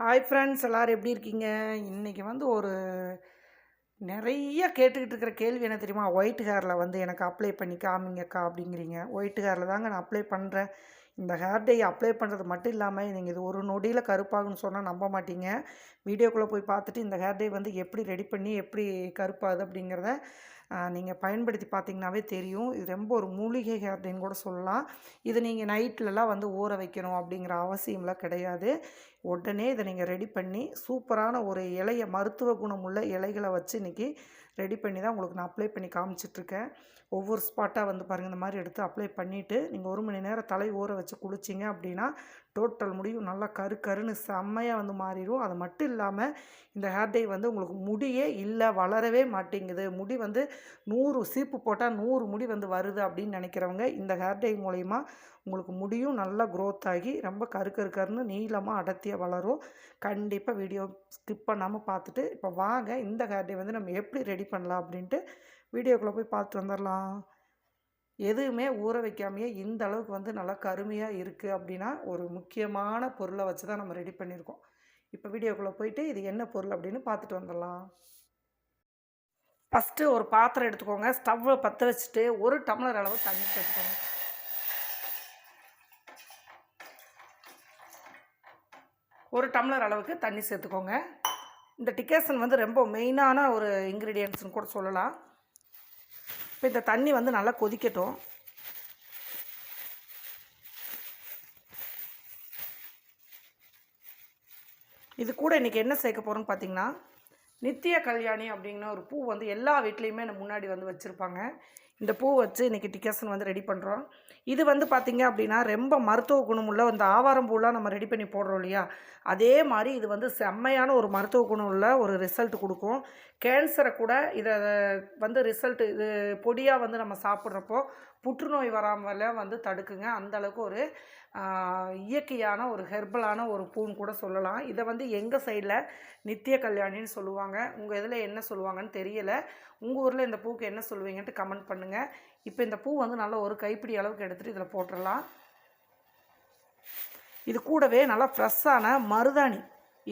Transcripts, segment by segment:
Hi friends எல்லோரும் எப்படி இருக்கீங்க? இன்றைக்கி வந்து ஒரு நிறைய கேட்டுக்கிட்டு இருக்கிற கேள்வி என்ன தெரியுமா? ஒயிட் ஹேரில் வந்து எனக்கு அப்ளை பண்ணி காமிங்கக்கா அப்படிங்கிறீங்க. ஒயிட் ஹேரில் தாங்க நான் அப்ளை பண்ணுறேன் இந்த ஹேர் டை அப்ளை பண்ணுறது மட்டும் இல்லாமல் நீங்கள் இது ஒரு நொடியில் கருப்பாகுன்னு சொன்னால் நம்ப மாட்டீங்க. வீடியோக்குள்ளே போய் பார்த்துட்டு இந்த ஹேர் டை வந்து எப்படி ரெடி பண்ணி எப்படி கருப்பாகுது அப்படிங்கிறத நீங்கள் பயன்படுத்தி பார்த்தீங்கன்னாவே தெரியும். இது ரொம்ப ஒரு மூலிகை அப்படின்னு கூட சொல்லலாம். இது நீங்கள் நைட்லலாம் வந்து ஊற வைக்கணும் அப்படிங்கிற அவசியம்லாம் கிடையாது. உடனே இதை நீங்கள் ரெடி பண்ணி சூப்பரான ஒரு இலைய மருத்துவ குணமுள்ள இலைகளை வச்சு இன்றைக்கி ரெடி பண்ணி தான் உங்களுக்கு நான் அப்ளை பண்ணி காமிச்சிட்ருக்கேன். ஒவ்வொரு ஸ்பாட்டாக வந்து பாருங்கள் இந்த மாதிரி எடுத்து அப்ளை பண்ணிவிட்டு நீங்கள் ஒரு மணி நேரம் தலை ஊற வச்சு குளிச்சிங்க அப்படின்னா டோட்டல் முடியும். நல்லா கரு கருன்னு செம்மையாக வந்து மாறிடும் அது மட்டும் இல்லாமல் இந்த ஹேர் டை வந்து உங்களுக்கு முடியே இல்லை வளரவே மாட்டேங்குது. முடி வந்து நூறு சீப்பு போட்டால் நூறு முடி வந்து வருது அப்படின்னு நினைக்கிறவங்க இந்த ஹேர் டை மூலயமா உங்களுக்கு முடியும். நல்லா க்ரோத் ஆகி ரொம்ப கரு கரு கருன்னு நீளமாக அடர்த்தியாக வளரும். கண்டிப்பாக வீடியோ ஸ்கிப் பண்ணாமல் பார்த்துட்டு இப்போ வாங்க இந்த ஹேர் டை வந்து நம்ம எப்படி ரெடி பண்ணலாம் அப்படின்ட்டு வீடியோக்குள்ளே போய் பார்த்துட்டு வந்துடலாம் எதுவுமே ஊற வைக்காமையே இந்த அளவுக்கு வந்து நல்லா கருமையாக இருக்குது அப்படின்னா ஒரு முக்கியமான பொருளை வச்சு தான் நம்ம ரெடி பண்ணியிருக்கோம். இப்போ வீடியோக்குள்ளே போயிட்டு இது என்ன பொருள் அப்படின்னு பார்த்துட்டு வந்துடலாம். ஃபஸ்ட்டு ஒரு பாத்திரம் எடுத்துக்கோங்க. ஸ்டவ்வை பற்ற வச்சுட்டு ஒரு டம்ளர் அளவு தண்ணி சேர்த்துக்கோங்க. ஒரு டம்ளர் அளவுக்கு தண்ணி சேர்த்துக்கோங்க. இந்த டிக்கேசன் வந்து ரொம்ப மெயினான ஒரு இன்க்ரீடியன்ட்ஸ்னு கூட சொல்லலாம். இப்போ இந்த தண்ணி வந்து நல்லா கொதிக்கட்டும். இது கூட இன்றைக்கி என்ன சேர்க்க போகிறோன்னு பார்த்தீங்கன்னா நித்திய கல்யாணி அப்படிங்கிற ஒரு பூ வந்து எல்லா வீட்லேயுமே முன்னாடி வந்து வச்சுருப்பாங்க. இந்த பூ வச்சு இன்றைக்கி டிக்கசன் வந்து ரெடி பண்ணுறோம் இது வந்து பார்த்திங்க அப்படின்னா ரொம்ப மருத்துவ குணமுள்ள இந்த ஆவாரம் பூலாம் நம்ம ரெடி பண்ணி போடுறோம் இல்லையா? அதே மாதிரி இது வந்து செம்மையான ஒரு மருத்துவ குணமுள்ள ஒரு ரிசல்ட் கொடுக்கும். கேன்சரை கூட இதை வந்து ரிசல்ட் இது பொடியாக வந்து நம்ம சாப்பிட்றப்போ புற்றுநோய் வராமல் வந்து தடுக்குங்க. அந்தளவுக்கு ஒரு இயற்கையான ஒரு ஹெர்பலான ஒரு பூன்னு கூட சொல்லலாம். இதை வந்து எங்கள் சைடில் நித்திய கல்யாணின்னு சொல்லுவாங்க. உங்கள் இதில் என்ன சொல்லுவாங்கன்னு தெரியலை. உங்கள் ஊரில் இந்த பூக்கு என்ன சொல்லுவீங்கன்ட்டு கமெண்ட் பண்ணுங்கள் இப்போ இந்த பூ வந்து நல்லா ஒரு கைப்பிடி அளவுக்கு எடுத்துகிட்டு இதில் போட்டுடலாம். இது கூடவே நல்லா ஃப்ரெஷ்ஷான மருதாணி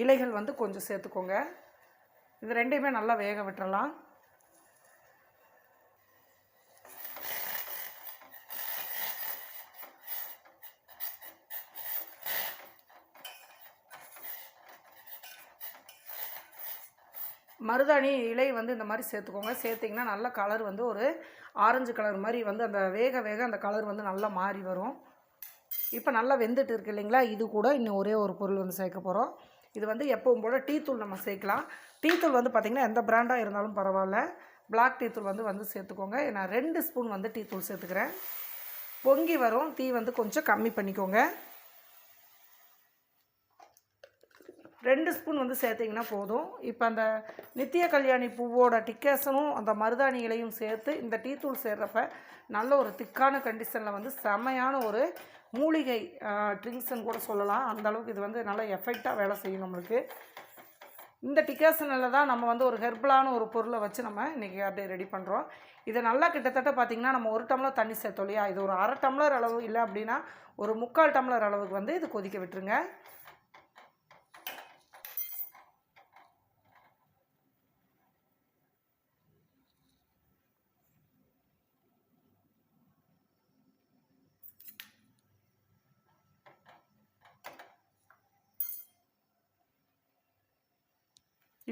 இலைகள் வந்து கொஞ்சம் சேர்த்துக்கோங்க. இது ரெண்டையுமே நல்லா வேக விட்டுறலாம். மருதாணி இலை வந்து இந்த மாதிரி சேர்த்துக்கோங்க. சேர்த்திங்கன்னா நல்ல கலர் வந்து ஒரு ஆரஞ்சு கலர் மாதிரி வந்து அந்த வேக வேக அந்த கலர் வந்து நல்லா மாறி வரும். இப்போ நல்லா வெந்துட்டு இருக்கு இல்லைங்களா? இது கூட இன்னும் ஒரே ஒரு பொருள் வந்து சேர்க்க போகிறோம் இது வந்து எப்பவும் போல் டீ தூள் நம்ம சேர்க்கலாம். டீ தூள் வந்து பார்த்திங்கன்னா எந்த ப்ராண்டாக இருந்தாலும் பரவாயில்ல. பிளாக் டீ தூள் வந்து வந்து சேர்த்துக்கோங்க. நான் ரெண்டு ஸ்பூன் வந்து டீ தூள் சேர்த்துக்கிறேன். பொங்கி வரும். டீ வந்து கொஞ்சம் கம்மி பண்ணிக்கோங்க. ரெண்டு ஸ்பூன் வந்து சேர்த்திங்கன்னா போதும். இப்போ அந்த நித்திய கல்யாணி பூவோட டிக்கேசனும் அந்த மருதாணி இலையும் சேர்த்து இந்த டீ தூள் நல்ல ஒரு திக்கான கண்டிஷனில் வந்து செமையான ஒரு மூலிகை ட்ரிங்க்ஸ்ன்னு கூட சொல்லலாம். அந்த அளவுக்கு இது வந்து நல்லா எஃபெக்டாக வேலை செய்யும் நம்மளுக்கு. இந்த டிக்காசனில் தான் நம்ம வந்து ஒரு ஹெர்பலான ஒரு பொருளை வச்சு நம்ம இன்றைக்கி அப்படியே ரெடி பண்ணுறோம் இதை நல்லா கிட்டத்தட்ட பார்த்திங்கன்னா நம்ம ஒரு டம்ளர் தண்ணி சேர்த்தோம் இல்லையா? இது ஒரு அரை டம்ளர் அளவு இல்லை அப்படின்னா ஒரு முக்கால் டம்ளர் அளவுக்கு வந்து இது கொதிக்க விட்டுருங்க.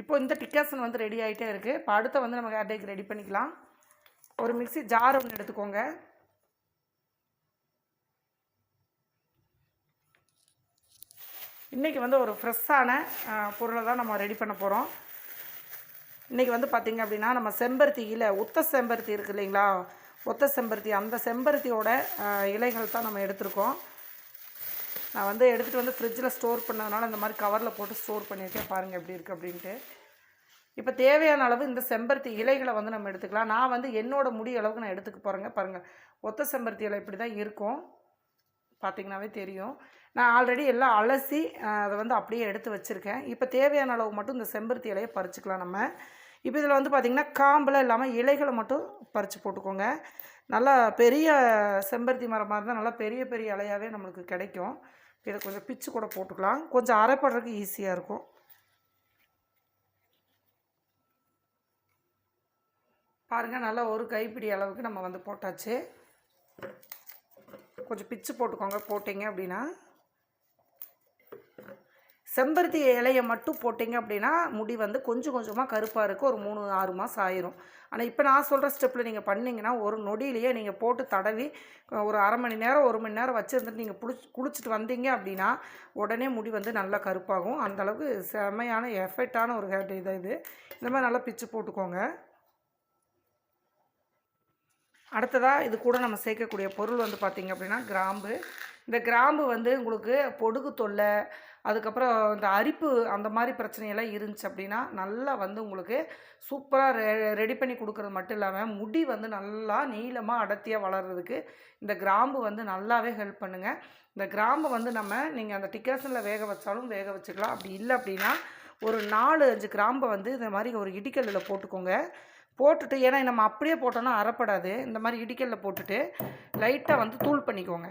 இப்போ இந்த டிக்காசன் வந்து ரெடி ஆகிட்டே இருக்குது இப்போ அடுத்த வந்து நம்ம ஹேர் டேக்கு ரெடி பண்ணிக்கலாம். ஒரு மிக்சி ஜார் ஒன்று எடுத்துக்கோங்க. இன்றைக்கி வந்து ஒரு ஃப்ரெஷ்ஷான பொருளை தான் நம்ம ரெடி பண்ண போகிறோம் இன்றைக்கி வந்து பார்த்திங்க அப்படின்னா நம்ம செம்பருத்தி இலை உத்த செம்பருத்தி இருக்குது இல்லைங்களா? ஒத்த செம்பருத்தி அந்த செம்பருத்தியோட இலைகள் தான் நம்ம எடுத்திருக்கோம். நான் வந்து எடுத்துகிட்டு வந்து ஃப்ரிட்ஜில் ஸ்டோர் பண்ணதுனால இந்த மாதிரி கவரில் போட்டு ஸ்டோர் பண்ணியிருக்கேன். பாருங்கள் எப்படி இருக்குது அப்படின்ட்டு. இப்போ தேவையான அளவு இந்த செம்பருத்தி இலைகளை வந்து நம்ம எடுத்துக்கலாம். நான் வந்து என்னோடய முடி அளவுக்கு நான் எடுத்துக்க போகிறேங்க பாருங்கள் ஒத்த செம்பருத்தி இலை இப்படி தான் இருக்கும். பார்த்திங்கனாவே தெரியும். நான் ஆல்ரெடி எல்லாம் அலசி அதை வந்து அப்படியே எடுத்து வச்சுருக்கேன். இப்போ தேவையான அளவு மட்டும் இந்த செம்பருத்தி இலையை பறிச்சிக்கலாம் நம்ம. இப்போ இதில் வந்து பார்த்திங்கன்னா காம்பில் இல்லாமல் இலைகளை மட்டும் பறித்து போட்டுக்கோங்க. நல்லா பெரிய செம்பருத்தி மரமாக இருந்தால் நல்லா பெரிய பெரிய இலையாகவே நம்மளுக்கு கிடைக்கும். இதை கொஞ்சம் பிச்சு கூட போட்டுக்கலாம். கொஞ்சம் அரைப்படுறதுக்கு ஈஸியாக இருக்கும். பாருங்கள் நல்லா ஒரு கைப்பிடி அளவுக்கு நம்ம வந்து போட்டாச்சு. கொஞ்சம் பிச்சு போட்டுக்கோங்க போட்டிங்க அப்படின்னா. செம்பருத்தி இலையை மட்டும் போட்டிங்க அப்படின்னா முடி வந்து கொஞ்சம் கொஞ்சமாக கருப்பாக இருக்கும் ஒரு மூணு ஆறு மாதம் ஆயிரும். ஆனால் இப்போ நான் சொல்கிற ஸ்டெப்பில் நீங்கள் பண்ணிங்கன்னா ஒரு நொடியிலேயே நீங்கள் போட்டு தடவி ஒரு அரை மணி நேரம் ஒரு மணி நேரம் வச்சுருந்துட்டு நீங்கள் புளிச்சு குளிச்சுட்டு வந்தீங்க அப்படின்னா உடனே முடி வந்து நல்லா கருப்பாகும். அந்தளவுக்கு செமையான எஃபெக்டான ஒரு ஹேர் இது இது. இந்த மாதிரி நல்லா பிச்சு போட்டுக்கோங்க. அடுத்ததாக இது கூட நம்ம சேர்க்கக்கூடிய பொருள் வந்து பார்த்திங்க அப்படின்னா கிராம்பு. இந்த கிராம்பு வந்து உங்களுக்கு பொடுகு தொல்லை அதுக்கப்புறம் இந்த அரிப்பு அந்த மாதிரி பிரச்சனையெல்லாம் இருந்துச்சு அப்படின்னா நல்லா வந்து உங்களுக்கு சூப்பராக ரெ ரெடி பண்ணி கொடுக்குறது மட்டும் இல்லாமல் முடி வந்து நல்லா நீளமாக அடர்த்தியாக வளர்கிறதுக்கு இந்த கிராம்பு வந்து நல்லாவே ஹெல்ப் பண்ணுங்கள் இந்த கிராம்பு வந்து நம்ம நீங்கள் அந்த டிக்காசனில் வேக வச்சாலும் வேக வச்சுக்கலாம். அப்படி இல்லை அப்படின்னா ஒரு நாலு அஞ்சு கிராம்பை வந்து இந்த மாதிரி ஒரு இடிக்கல்லில் போட்டுக்கோங்க. போட்டுட்டு ஏன்னா நம்ம அப்படியே போட்டோன்னா அறப்படாது. இந்த மாதிரி இடிக்கல்ல போட்டுட்டு லைட்டாக வந்து தூள் பண்ணிக்கோங்க.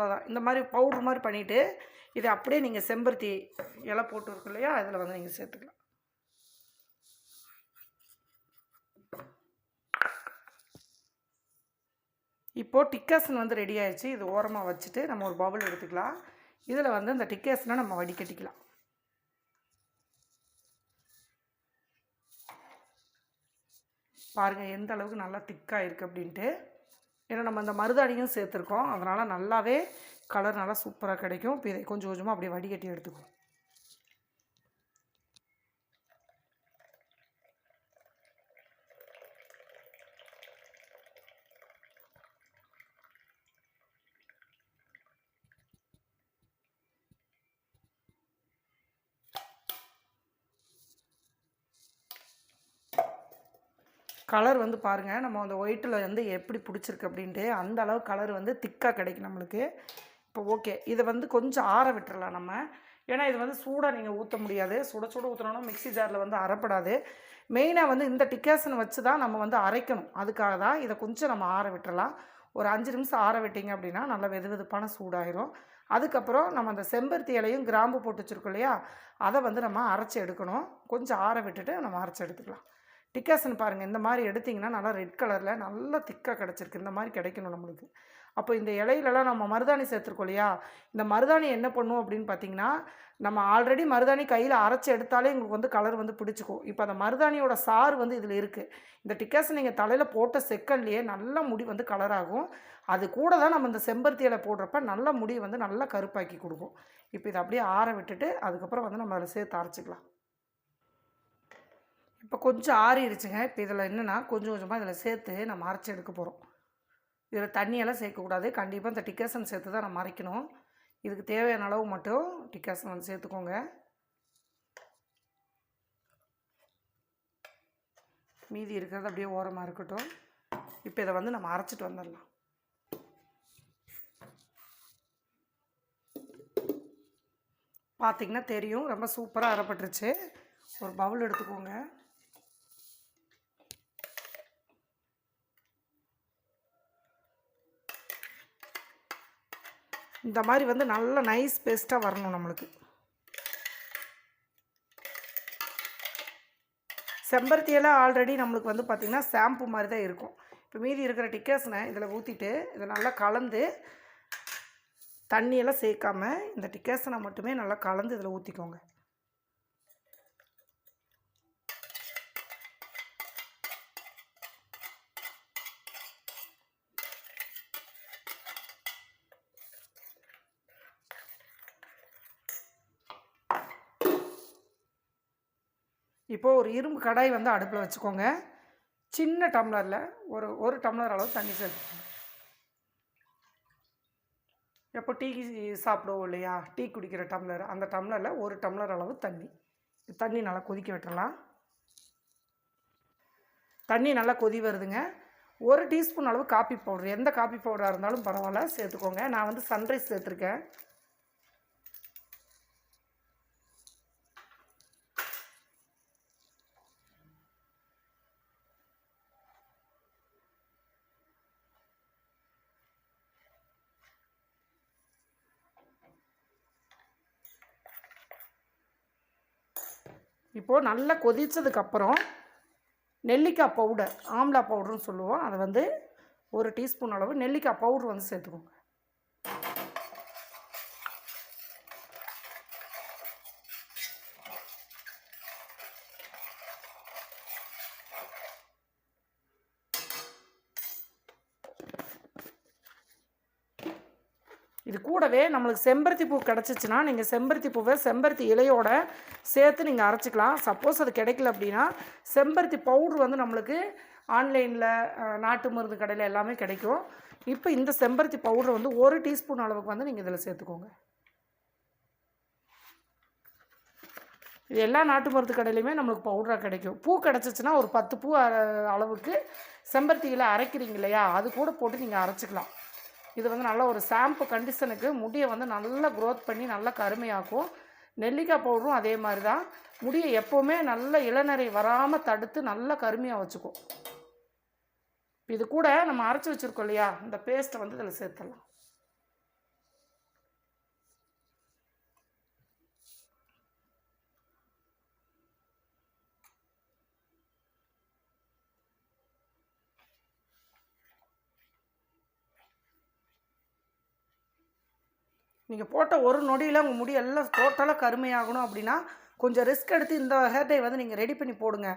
அவ்வளோதான் இந்த மாதிரி பவுட்ரு மாதிரி பண்ணிவிட்டு இதை அப்படியே நீங்கள் செம்பருத்தி இலை போட்டு இருக்கு இல்லையா அதில் வந்து நீங்கள் சேர்த்துக்கலாம். இப்போது டிக்காசன் வந்து ரெடி ஆயிடுச்சு. இது ஓரமாக வச்சுட்டு நம்ம ஒரு பவுல் எடுத்துக்கலாம். இதில் வந்து இந்த டிக்காசனை நம்ம வடிகட்டிக்கலாம். பாருங்கள் எந்த அளவுக்கு நல்லா திக்காக இருக்குது அப்படின்ட்டு. ஏன்னா நம்ம அந்த மருதாணியும் சேர்த்துருக்கோம். அதனால் நல்லாவே கலர் நல்லா சூப்பராக கிடைக்கும். இப்போ இதை கொஞ்சம் கொஞ்சமாக அப்படியே வடிகட்டி எடுத்துக்குவோம் கலர் வந்து பாருங்கள் நம்ம அந்த ஒயிட்டில் வந்து எப்படி பிடிச்சிருக்கு அப்படின்ட்டு அந்த அளவு கலர் வந்து திக்காக கிடைக்கும் நம்மளுக்கு. இப்போ ஓகே. இதை வந்து கொஞ்சம் ஆற விட்டுறலாம் நம்ம. ஏன்னா இது வந்து சூடாக நீங்கள் ஊற்ற முடியாது. சுட சுட ஊற்றினோன்னா மிக்ஸி ஜாரில் வந்து அறப்படாது. மெயினாக வந்து இந்த டிக்காசன் வச்சு தான் நம்ம வந்து அரைக்கணும். அதுக்காக தான் இதை கொஞ்சம் நம்ம ஆற விட்டுறலாம். ஒரு அஞ்சு நிமிஷம் ஆற விட்டிங்க அப்படின்னா நல்லா வெது வெதுப்பான சூடாயிரும். அதுக்கப்புறம் நம்ம அந்த செம்பருத்தி இலையும் கிராம்பு போட்டு வச்சுருக்கோம் இல்லையா? அதை வந்து நம்ம அரைச்சி எடுக்கணும். கொஞ்சம் ஆற விட்டுட்டு நம்ம அரைச்சி எடுத்துக்கலாம். டிக்காசன் பாருங்கள் இந்த மாதிரி எடுத்திங்கன்னா நல்லா ரெட் கலரில் நல்லா திக்காக கிடச்சிருக்கு. இந்த மாதிரி கிடைக்கணும் நம்மளுக்கு. அப்போ இந்த இலையிலலாம் நம்ம மருதாணி சேர்த்துருக்கோம் இல்லையா? இந்த மருதாணி என்ன பண்ணும் அப்படின்னு பார்த்தீங்கன்னா நம்ம ஆல்ரெடி மருதாணி கையில் அரைச்சி எடுத்தாலே எங்களுக்கு வந்து கலர் வந்து பிடிச்சிக்கும். இப்போ அந்த மருதாணியோட சாறு வந்து இதில் இருக்குது இந்த டிக்காசன் நீங்கள் தலையில் போட்ட செகண்ட்லேயே நல்ல முடி வந்து கலர் ஆகும். அது கூட தான் நம்ம இந்த செம்பருத்தி இலை போடுறப்ப நல்ல முடி வந்து நல்லா கருப்பாக்கி கொடுக்கும். இப்போ இதை அப்படியே ஆற விட்டுட்டு அதுக்கப்புறம் வந்து நம்ம அதில் சேர்த்து அரைச்சிக்கலாம். இப்போ கொஞ்சம் ஆறிடுச்சுங்க இப்போ இதில் என்னென்னா கொஞ்சம் கொஞ்சமாக இதில் சேர்த்து நம்ம அரைச்சி எடுக்க போகிறோம் இதில் தண்ணியெல்லாம் சேர்க்கக்கூடாது. கண்டிப்பாக இந்த டிக்காசன் சேர்த்து தான் நம்ம அரைக்கணும் இதுக்கு தேவையான அளவு மட்டும் டிக்காசன் வந்து சேர்த்துக்கோங்க. மீதி இருக்கிறது அப்படியே ஓரமாக இருக்கட்டும். இப்போ இதை வந்து நம்ம அரைச்சிட்டு வந்துடலாம். பார்த்திங்கன்னா தெரியும். ரொம்ப சூப்பராக அரைப்பட்டுருச்சு. ஒரு பவுல் எடுத்துக்கோங்க. இந்த மாதிரி வந்து நல்ல நைஸ் பேஸ்ட்டாக வரணும் நம்மளுக்கு. செம்பருத்தியெல்லாம் ஆல்ரெடி நம்மளுக்கு வந்து பார்த்திங்கன்னா ஷாம்பு மாதிரி தான் இருக்கும். இப்போ மீதி இருக்கிற டிக்கர்ஸ்னை இதில் ஊற்றிட்டு இதை நல்லா கலந்து தண்ணியெல்லாம் சேர்க்காம இந்த டிக்கர்ஸனை மட்டுமே நல்லா கலந்து இதில் ஊற்றிக்கோங்க இப்போது ஒரு இரும்பு கடாய் வந்து அடுப்பில் வச்சுக்கோங்க. சின்ன டம்ளரில் ஒரு ஒரு டம்ளர் அளவு தண்ணி சேர்த்துக்கோங்க. எப்போ டீ சாப்பிடுவோம் இல்லையா? டீ குடிக்கிற டம்ளர். அந்த டம்ளரில் ஒரு டம்ளர் அளவு தண்ணி. தண்ணி நல்லா கொதிக்க விட்டுறலாம். தண்ணி நல்லா கொதி வருதுங்க. ஒரு டீஸ்பூன் அளவு காப்பி பவுடர். எந்த காப்பி பவுடராக இருந்தாலும் பரவாயில்ல சேர்த்துக்கோங்க. நான் வந்து சன்ரைஸ் சேர்த்துருக்கேன். இப்போது நல்லா கொதித்ததுக்கப்புறம் நெல்லிக்காய் பவுடர் ஆம்லா பவுடர்னு சொல்லுவோம். அதை வந்து ஒரு டீஸ்பூன் அளவு நெல்லிக்காய் பவுடர் வந்து சேர்த்துக்கோங்க இது கூடவே நம்மளுக்கு செம்பருத்தி பூ கிடச்சிச்சின்னா நீங்கள் செம்பருத்தி பூவை செம்பருத்தி இலையோட சேர்த்து நீங்கள் அரைச்சிக்கலாம். சப்போஸ் அது கிடைக்கல அப்படின்னா செம்பருத்தி பவுட்ரு வந்து நம்மளுக்கு ஆன்லைனில் நாட்டு மருந்து கடையில் எல்லாமே கிடைக்கும். இப்போ இந்த செம்பருத்தி பவுட்ரு வந்து ஒரு டீஸ்பூன் அளவுக்கு வந்து நீங்கள் இதில் சேர்த்துக்கோங்க. இது எல்லா நாட்டு மருந்து கடையிலையுமே நம்மளுக்கு பவுடராக கிடைக்கும். பூ கிடச்சிச்சின்னா ஒரு பத்து பூ அ- அளவுக்கு செம்பருத்தி இலை அரைக்கிறீங்க இல்லையா? அது கூட போட்டு நீங்கள் அரைச்சிக்கலாம். இது வந்து நல்ல ஒரு ஷாம்பு கண்டிஷனுக்கு முடியை வந்து நல்லா க்ரோத் பண்ணி நல்லா கருமையாக்கும். நெல்லிக்காய் பவுடரும் அதே மாதிரி தான் முடியை எப்போவுமே நல்ல இளநரை வராமல் தடுத்து நல்லா கருமையாக வச்சுக்கும். இது கூட நம்ம அரைச்சி வச்சுருக்கோம் இல்லையா? இந்த பேஸ்ட்டை வந்து இதில் சேர்த்துடலாம். நீங்கள் போட்ட ஒரு நொடியில் உங்கள் முடி எல்லாம் டோட்டலாக கருமையாகணும் அப்படின்னா கொஞ்சம் ரிஸ்க் எடுத்து இந்த ஹேர் டை வந்து நீங்கள் ரெடி பண்ணி போடுங்க.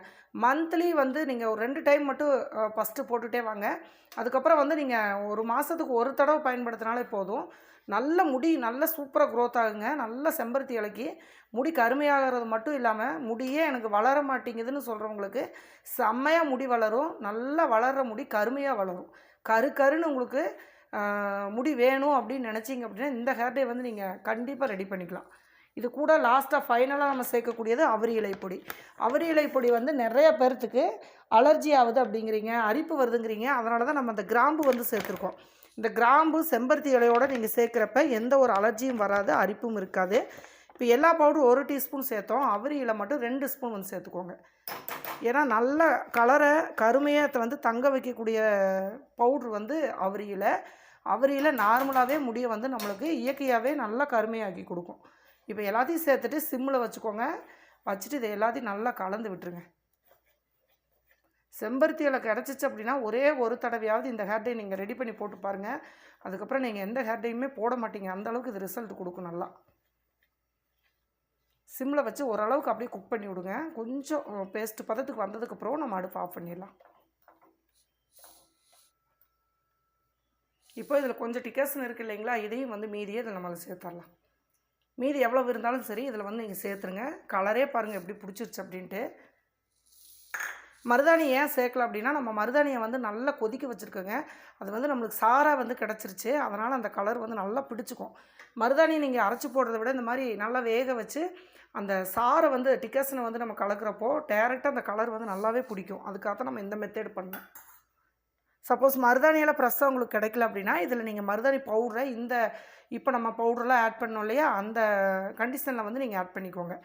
மந்த்லி வந்து நீங்கள் ஒரு ரெண்டு டைம் மட்டும் ஃபஸ்ட்டு போட்டுகிட்டே வாங்க. அதுக்கப்புறம் வந்து நீங்கள் ஒரு மாதத்துக்கு ஒரு தடவை பயன்படுத்தினாலே போதும். நல்ல முடி நல்ல சூப்பராக க்ரோத் ஆகுங்க. நல்ல செம்பருத்தி இலைக்கு. முடி கருமையாகிறது மட்டும் இல்லாமல் முடியே எனக்கு வளர மாட்டேங்குதுன்னு சொல்கிறவங்களுக்கு செம்மையாக முடி வளரும். நல்லா வளர்கிற முடி கருமையாக வளரும். கரு கருன்னு உங்களுக்கு முடி வேணும் அப்படின்னு நினச்சிங்க அப்படின்னா இந்த ஹேர்டே வந்து நீங்கள் கண்டிப்பாக ரெடி பண்ணிக்கலாம். இது கூட லாஸ்ட்டாக ஃபைனலாக நம்ம சேர்க்கக்கூடியது அவரி இலை பொடி. அவரி இலை பொடி வந்து நிறைய பேர்த்துக்கு அலர்ஜி ஆகுது அப்படிங்கிறீங்க அரிப்பு வருதுங்கிறீங்க அதனால தான் நம்ம அந்த கிராம்பு வந்து சேர்த்துருக்கோம். இந்த கிராம்பு செம்பருத்தி இலையோடு நீங்கள் சேர்க்குறப்ப எந்த ஒரு அலர்ஜியும் வராது அரிப்பும் இருக்காது. இப்போ எல்லா பவுடரும் ஒரு டீஸ்பூன் சேர்த்தோம் அவரி இலை மட்டும் ரெண்டு ஸ்பூன் வந்து சேர்த்துக்கோங்க. ஏன்னா நல்ல கலரை கருமையத்தை வந்து தங்க வைக்கக்கூடிய பவுட்ரு வந்து அவரியில் அவரியில் நார்மலாகவே முடியை வந்து நம்மளுக்கு இயற்கையாகவே நல்லா கருமையாக்கி கொடுக்கும். இப்போ எல்லாத்தையும் சேர்த்துட்டு சிம்மில் வச்சுக்கோங்க. வச்சுட்டு இதை எல்லாத்தையும் நல்லா கலந்து விட்டுருங்க. செம்பருத்தி இலை கிடச்சிச்சு அப்படின்னா ஒரே ஒரு தடவையாவது இந்த ஹேர் டை நீங்கள் ரெடி பண்ணி போட்டு பாருங்கள் அதுக்கப்புறம் நீங்கள் எந்த ஹேர் டையுமே போட மாட்டீங்க. அந்தளவுக்கு இது ரிசல்ட் கொடுக்கும் நல்லா. சிம்மில் வச்சு ஓரளவுக்கு அப்படியே குக் பண்ணி விடுங்க. கொஞ்சம் பேஸ்ட்டு பதத்துக்கு வந்ததுக்கப்புறம் நம்ம அடுப்பு ஆஃப் பண்ணிடலாம். இப்போ இதில் கொஞ்சம் டிக்கேஷன் இருக்குது இல்லைங்களா இதையும் வந்து மீதியே இதில் நம்ம சேர்த்துடலாம். மீதி எவ்வளோ இருந்தாலும் சரி இதில் வந்து நீங்கள் சேர்த்துருங்க. கலரே பாருங்கள் எப்படி பிடிச்சிருச்சு அப்படின்ட்டு. மருதாணி ஏன் சேர்க்கல அப்படின்னா நம்ம மருதாணியை வந்து நல்லா கொதிக்க வச்சுருக்கோங்க. அது வந்து நம்மளுக்கு சாராக வந்து கிடச்சிருச்சு. அதனால் அந்த கலர் வந்து நல்லா பிடிச்சிக்கும். மருதாணி நீங்கள் அரைச்சி போடுறத விட இந்த மாதிரி நல்லா வேக வச்சு அந்த சாரை வந்து டிக்கசனை வந்து நம்ம கலக்கிறப்போ டேரெக்டாக அந்த கலர் வந்து நல்லாவே பிடிக்கும். அதுக்காக தான் நம்ம இந்த மெத்தேடு பண்ணோம். சப்போஸ் மருதாணியில் ப்ரெஸ்ஸாக உங்களுக்கு கிடைக்கல அப்படின்னா இதில் நீங்கள் மருதாணி பவுடரை இந்த இப்போ நம்ம பவுடர்லாம் ஆட் பண்ணோம் இல்லையா அந்த கண்டிஷனில் வந்து நீங்கள் ஆட் பண்ணிக்கோங்க.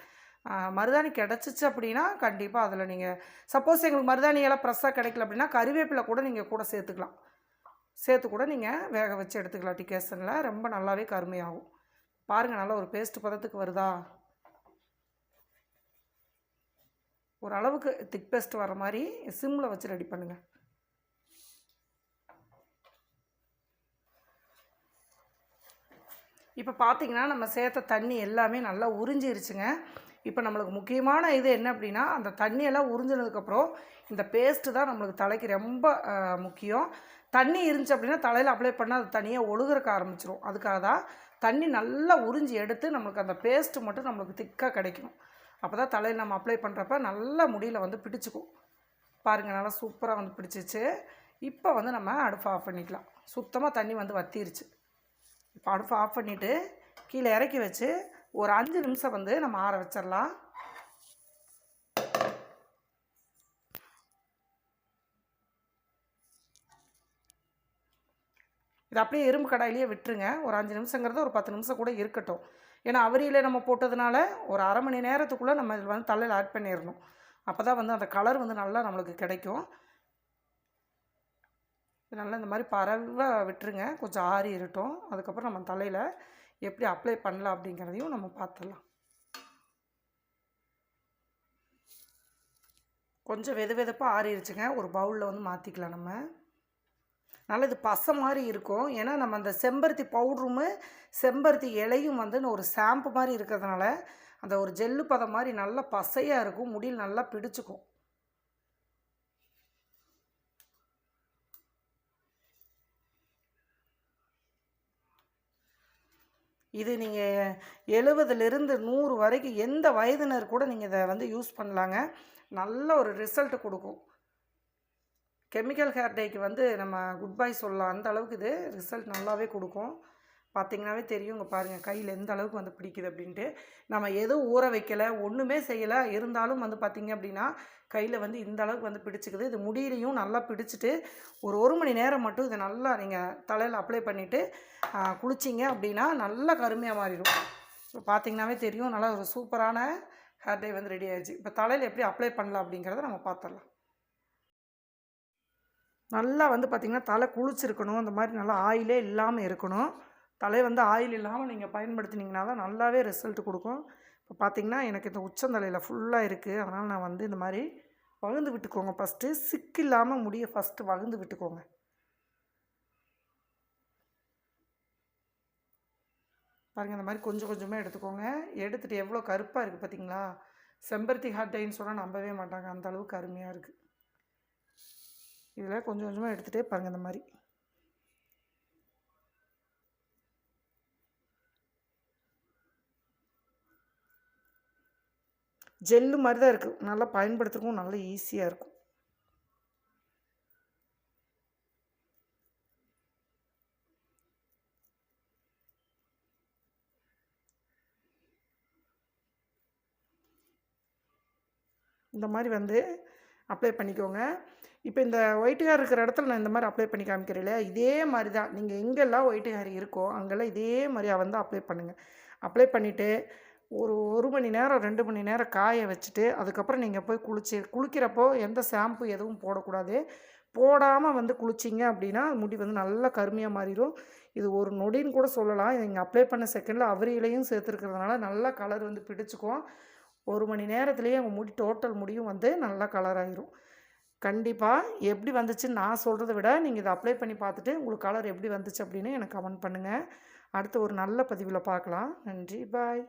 மருதாணி கிடச்சிச்சு அப்படின்னா கண்டிப்பாக அதில் நீங்கள் சப்போஸ் எங்களுக்கு மருதாணியெல்லாம் ப்ரெஸ்ஸாக கிடைக்கல அப்படின்னா கறிவேப்பிலை கூட நீங்கள் கூட சேர்த்துக்கலாம். சேர்த்து கூட நீங்கள் வேக வச்சு எடுத்துக்கலாம் டிகேஷனில். ரொம்ப நல்லாவே கருமையாகும். பாருங்கள் நல்லா ஒரு பேஸ்ட் பதத்துக்கு வருதா? ஓரளவுக்கு திக் பேஸ்ட் வர மாதிரி சிம்மில் வச்சு ரெடி பண்ணுங்கள் இப்போ பார்த்தீங்கன்னா நம்ம சேர்த்த தண்ணி எல்லாமே நல்லா உறிஞ்சிருச்சுங்க. இப்போ நம்மளுக்கு முக்கியமான இது என்ன அப்படின்னா அந்த தண்ணியெல்லாம் உறிஞ்சினதுக்கப்புறம் இந்த பேஸ்ட்டு தான் நம்மளுக்கு தலைக்கு ரொம்ப முக்கியம். தண்ணி இருந்துச்சு அப்படின்னா தலையில் அப்ளை பண்ணால் அது தனியாக ஒழுகிறக்க ஆரம்பிச்சிரும். அதுக்காக தான் தண்ணி நல்லா உறிஞ்சி எடுத்து நம்மளுக்கு அந்த பேஸ்ட்டு மட்டும் நம்மளுக்கு திக்காக கிடைக்கும். அப்போ தான் தலையில் நம்ம அப்ளை பண்ணுறப்ப நல்லா முடியில் வந்து பிடிச்சிக்கும். பாருங்கள் நல்லா சூப்பராக வந்து பிடிச்சிச்சு. இப்போ வந்து நம்ம அடுப்பு ஆஃப் பண்ணிக்கலாம். சுத்தமாக தண்ணி வந்து வத்திருச்சு. இப்போ அடுப்பு ஆஃப் பண்ணிவிட்டு கீழே இறக்கி வச்சு ஒரு அஞ்சு நிமிஷம் வந்து நம்ம ஆற வச்சிடலாம். இது அப்படியே இரும்பு கடாயிலேயே விட்டுருங்க. ஒரு அஞ்சு நிமிஷங்கிறது ஒரு பத்து நிமிஷம் கூட இருக்கட்டும். ஏன்னா அவரியில் நம்ம போட்டதுனால ஒரு அரை மணி நேரத்துக்குள்ளே நம்ம இதில் வந்து தலையில் ஆட் பண்ணிடணும். அப்போ தான் வந்து அந்த கலர் வந்து நல்லா நம்மளுக்கு கிடைக்கும். நல்லா இந்த மாதிரி பரவாக விட்டுருங்க. கொஞ்சம் ஆறி இருட்டும் அதுக்கப்புறம் நம்ம தலையில் எப்படி அப்ளை பண்ணலாம் அப்படிங்கிறதையும் நம்ம பார்த்துடலாம். கொஞ்சம் வெது வெதுப்பாக ஆறிடுச்சுங்க ஒரு பவுலில் வந்து மாற்றிக்கலாம் நம்ம. நல்லா இது பசை மாதிரி இருக்கும். ஏன்னா நம்ம அந்த செம்பருத்தி பவுட்ருமு செம்பருத்தி இலையும் வந்து ஒரு ஷாம்பு மாதிரி இருக்கிறதுனால அந்த ஒரு ஜெல்லு பதம் மாதிரி நல்லா பசையாக இருக்கும். முடியில் நல்லா பிடிச்சிக்கும். இது நீங்கள் எழுபதுலேருந்து நூறு வரைக்கும் எந்த வயதினர் கூட நீங்கள் இதை வந்து யூஸ் பண்ணலாங்க. நல்ல ஒரு ரிசல்ட் கொடுக்கும். கெமிக்கல் ஹேர் டேக்கு வந்து நம்ம குட் பை சொல்லலாம் அந்த அளவுக்கு இது ரிசல்ட் நல்லாவே கொடுக்கும். பார்த்தீங்கன்னாவே தெரியும் இங்கே பாருங்கள் கையில் எந்த அளவுக்கு வந்து பிடிக்குது அப்படின்ட்டு. நம்ம எதுவும் ஊற வைக்கலை ஒன்றுமே செய்யலை இருந்தாலும் வந்து பார்த்திங்க அப்படின்னா கையில் வந்து இந்த அளவுக்கு வந்து பிடிச்சிக்குது. இது முடியிலையும் நல்லா பிடிச்சிட்டு ஒரு ஒரு மணி நேரம் மட்டும் இதை நல்லா நீங்கள் தலையில் அப்ளை பண்ணிவிட்டு குளிச்சிங்க அப்படின்னா நல்லா கருமையாக மாறிடும். இப்போ பார்த்திங்கனாவே தெரியும் நல்லா ஒரு சூப்பரான ஹேர் டே வந்து ரெடி ஆகிடுச்சு இப்போ தலையில் எப்படி அப்ளை பண்ணலாம் அப்படிங்கிறத நம்ம பார்த்துடலாம் நல்லா வந்து பார்த்திங்கன்னா தலை குளிச்சிருக்கணும். அந்த மாதிரி நல்லா ஆயிலே இல்லாமல் இருக்கணும். தலை வந்து ஆயில் இல்லாமல் நீங்கள் பயன்படுத்தினீங்கன்னா தான் நல்லாவே ரிசல்ட் கொடுக்கும். இப்போ பார்த்தீங்கன்னா எனக்கு இந்த உச்சந்தலையில் ஃபுல்லாக இருக்குது அதனால் நான் வந்து இந்த மாதிரி வகுந்து விட்டுக்கோங்க. ஃபஸ்ட்டு சிக்கு இல்லாமல் முடிய ஃபஸ்ட்டு வகுந்து விட்டுக்கோங்க. பாருங்கள் இந்த மாதிரி கொஞ்சம் கொஞ்சமாக எடுத்துக்கோங்க. எடுத்துகிட்டு எவ்வளோ கருப்பாக இருக்குது பார்த்தீங்களா செம்பருத்தி ஹாட் டைன்னு சொன்னால் நம்பவே மாட்டாங்க. அந்த அளவுக்கு அருமையாக இருக்குது இதில் கொஞ்சம் கொஞ்சமாக எடுத்துகிட்டே பாருங்கள் இந்த மாதிரி. ஜெல்லு மாதிரி தான் இருக்குது நல்லா பயன்படுத்துறதுக்கும் நல்லா ஈஸியாக இருக்கும். இந்த மாதிரி வந்து அப்ளை பண்ணிக்கோங்க. இப்போ இந்த ஒயிட் ஹேர் இருக்கிற இடத்துல நான் இந்த மாதிரி அப்ளை பண்ணி காமிக்கிறேன் இல்லையா? இதே மாதிரி தான். நீங்கள் எங்கெல்லாம் ஒயிட் ஹேர் இருக்கோ அங்கெல்லாம் இதே மாதிரியாக வந்து அப்ளை பண்ணுங்கள் அப்ளை பண்ணிவிட்டு ஒரு ஒரு மணி நேரம் ரெண்டு மணி நேரம் காய வச்சுட்டு அதுக்கப்புறம் நீங்கள் போய் குளிச்சு குளிக்கிறப்போ எந்த ஷாம்பு எதுவும் போடக்கூடாது. போடாமல் வந்து குளிச்சிங்க அப்படின்னா முடி வந்து நல்லா கருமையாக மாறிடும் இது ஒரு நொடின்னு கூட சொல்லலாம். நீங்கள் அப்ளை பண்ண செகண்டில் அவரியிலையும் சேர்த்துருக்கிறதுனால நல்லா கலர் வந்து பிடிச்சிக்கும். ஒரு மணி நேரத்துலேயே உங்கள் முடி டோட்டல் முடியும் வந்து நல்லா கலர் ஆயிரும். கண்டிப்பாக எப்படி வந்துச்சுன்னு நான் சொல்கிறத விட நீங்கள் இதை அப்ளை பண்ணி பார்த்துட்டு உங்களுக்கு கலர் எப்படி வந்துச்சு அப்படின்னு எனக்கு கமெண்ட் பண்ணுங்கள் அடுத்து ஒரு நல்ல பதிவில் பார்க்கலாம். நன்றி பாய்